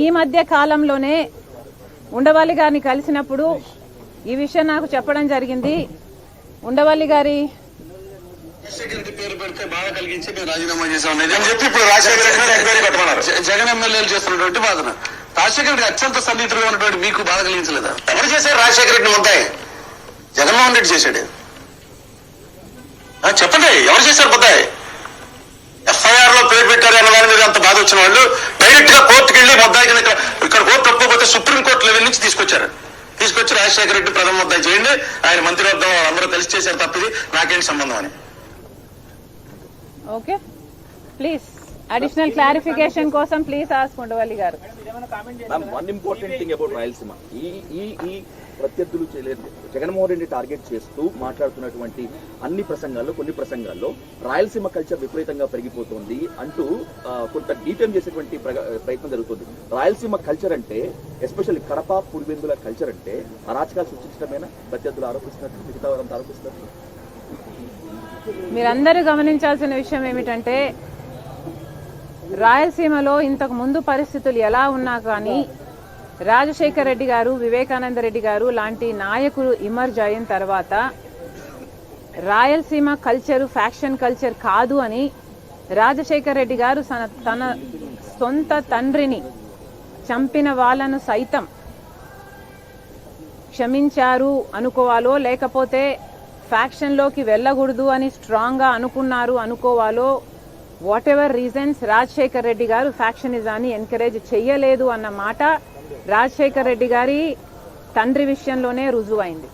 ఈ మధ్య కాలంలోనే ఉండవల్లి గారిని కలిసినప్పుడు ఈ విషయం నాకు చెప్పడం జరిగింది. ఉండవల్లి గారి బాధ రాజీనామా జగన్ ఎమ్మెల్యేలు చేస్తున్నటువంటి బాధన. రాజశేఖర రెడ్డి అత్యంత సన్నిహితులుగా ఉన్నటువంటి మీకు బాధ కలిగించలేదా? ఎవరు చేశారు రాజశేఖర రెడ్డి ఉంటాయి జగన్మోహన్ రెడ్డి చేశాడు. చెప్పండి ఎవరు చేశారు బొద్దాయి ఎఫ్ఐఆర్లో పేరు పెట్టారు అన్న వారి మీద అంత బాధ వచ్చిన వాళ్ళు డైరెక్ట్గా వెళ్ళి ముద్దాయి కింద ఇక్కడ ఓ కోర్టు ఒప్పుకోకపోతే సుప్రీం కోర్టు లెవెల్ నుంచి తీసుకొచ్చారు. తీసుకొచ్చి రాజశేఖర రెడ్డి ప్రథమ ముద్దాయి చేయండి. ఆయన మంత్రివర్గం అందరూ కలిసి చేశారు తప్పిది నాకేంటి సంబంధం అని. ఓకే. ప్లీజ్. అడిషనల్ క్లారిఫికేషన్ కోసం ప్లీజ్ ఆస్క్ ఉండవల్లి గారు. One important thing about Rayalaseema ఈ ఈ ఈ ప్రత్యర్థులు జగన్మోహన్ రెడ్డి టార్గెట్ చేస్తూ మాట్లాడుతున్నటువంటి అన్ని ప్రసంగాల్లో కొన్ని ప్రసంగాల్లో రాయలసీమ కల్చర్ విపరీతంగా పెరిగిపోతుంది అంటూ కొంత డీటెయిల్ చేసేటువంటి ప్రయత్నం జరుగుతుంది. రాయలసీమ కల్చర్ అంటే ఎస్పెషల్లీ కడప పులివెందుల కల్చర్ అంటే అరాచకాలు సృష్టించడమేనా? ప్రత్యర్థులు ఆరోపిస్తున్నట్టు మిగతా వారంతా ఆరోపిస్తున్నట్టు? మీరందరూ గమనించాల్సిన విషయం ఏమిటంటే రాయలసీమలో ఇంతకు ముందు పరిస్థితులు ఎలా ఉన్నా కానీ రాజశేఖర రెడ్డి గారు వివేకానంద రెడ్డి గారు లాంటి నాయకులు ఇమర్జ్ అయిన తర్వాత రాయలసీమ కల్చరు ఫ్యాక్షన్ కల్చర్ కాదు అని రాజశేఖర రెడ్డి గారు తన- తన సొంత తండ్రిని చంపిన వాళ్ళను సైతం క్షమించారు అనుకోవాలో లేకపోతే ఫ్యాక్షన్లోకి వెళ్ళకూడదు అని స్ట్రాంగ్గా అనుకున్నారు అనుకోవాలో whatever reasons Rajasekhar Reddy గారు ఫ్యాక్షనిజాన్ని ఎంకరేజ్ చెయ్యలేదు అన్న మాట రాజశేఖర్ రెడ్డి గారి తండ్రి విషయంలోనే రుజువైంది.